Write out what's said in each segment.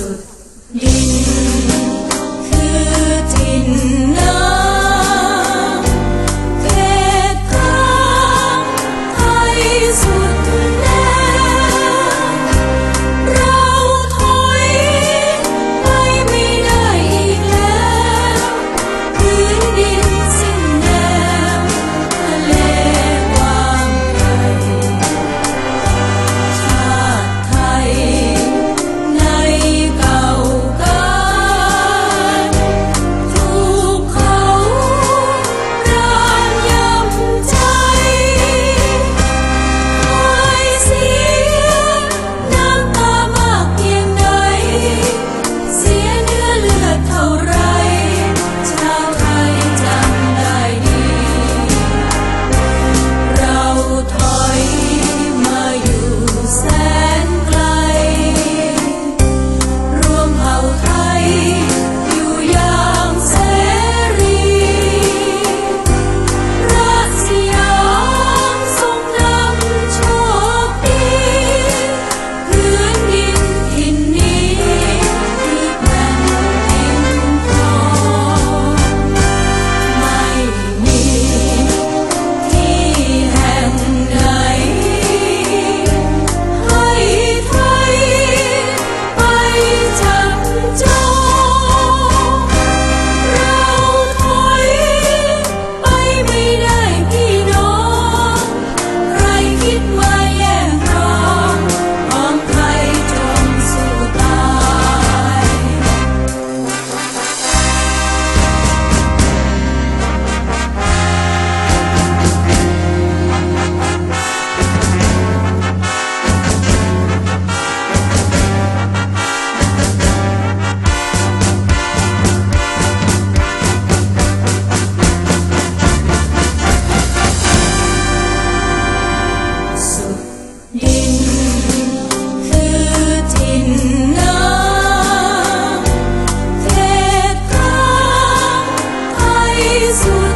Isso. 一寸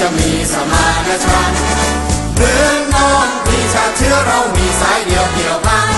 จะมีสมานฉันเหมือนน้องพี่ชาเชื้อเรามีสายเดียวเกี่ยวพันได้ร่มธง